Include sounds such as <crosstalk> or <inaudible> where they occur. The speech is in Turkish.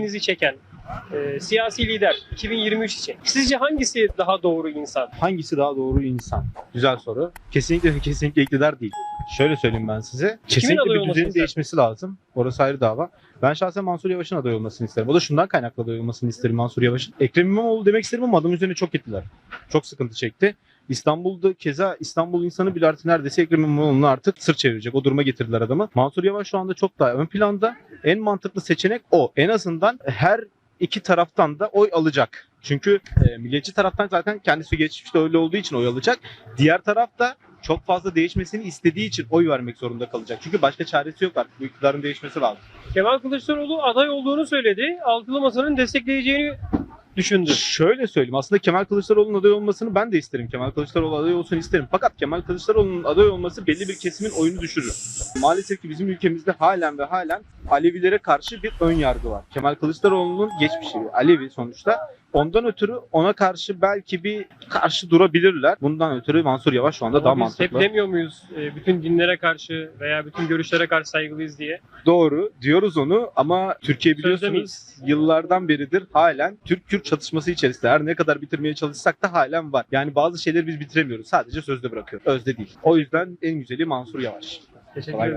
ilginizi çeken e, siyasi lider 2023 için sizce hangisi daha doğru insan? Hangisi daha doğru insan? Güzel soru. Kesinlikle <laughs> kesinlikle iktidar değil. Şöyle söyleyeyim ben size. Kesinlikle aday bir olmasını düzenin ister? değişmesi lazım. Orası ayrı dava. Ben şahsen Mansur Yavaş'ın aday olmasını isterim. O da şundan kaynaklı aday olmasını isterim Mansur Yavaş'ın. Ekrem İmamoğlu demek isterim ama adım üzerine çok gittiler. Çok sıkıntı çekti. İstanbul'da keza İstanbul insanı bile artık neredeyse Ekrem İmamoğlu'na artık sırt çevirecek. O duruma getirdiler adamı. Mansur Yavaş şu anda çok daha ön planda. En mantıklı seçenek o. En azından her iki taraftan da oy alacak. Çünkü e, milliyetçi taraftan zaten kendisi geçmişte öyle olduğu için oy alacak. Diğer taraf da çok fazla değişmesini istediği için oy vermek zorunda kalacak. Çünkü başka çaresi yok artık. Bu iktidarın değişmesi lazım. Kemal Kılıçdaroğlu aday olduğunu söyledi. Altılı Masa'nın destekleyeceğini düşündü. Şöyle söyleyeyim. Aslında Kemal Kılıçdaroğlu'nun aday olmasını ben de isterim. Kemal Kılıçdaroğlu aday olsun isterim. Fakat Kemal Kılıçdaroğlu'nun aday olması belli bir kesimin oyunu düşürür. Maalesef ki bizim ülkemizde halen ve halen Alevilere karşı bir ön yargı var. Kemal Kılıçdaroğlu'nun geçmişi Alevi sonuçta. Ondan ötürü ona karşı belki bir karşı durabilirler. Bundan ötürü Mansur Yavaş şu anda daha Ama biz hep mantıklı. demiyor muyuz e, bütün dinlere karşı veya bütün görüşlere karşı saygılıyız diye? Doğru diyoruz onu ama Türkiye biliyorsunuz yıllardan beridir halen Türk-Kürt çatışması içerisinde her ne kadar bitirmeye çalışsak da halen var. Yani bazı şeyleri biz bitiremiyoruz. Sadece sözde bırakıyoruz. Özde değil. O yüzden en güzeli Mansur Yavaş. Teşekkür ederim.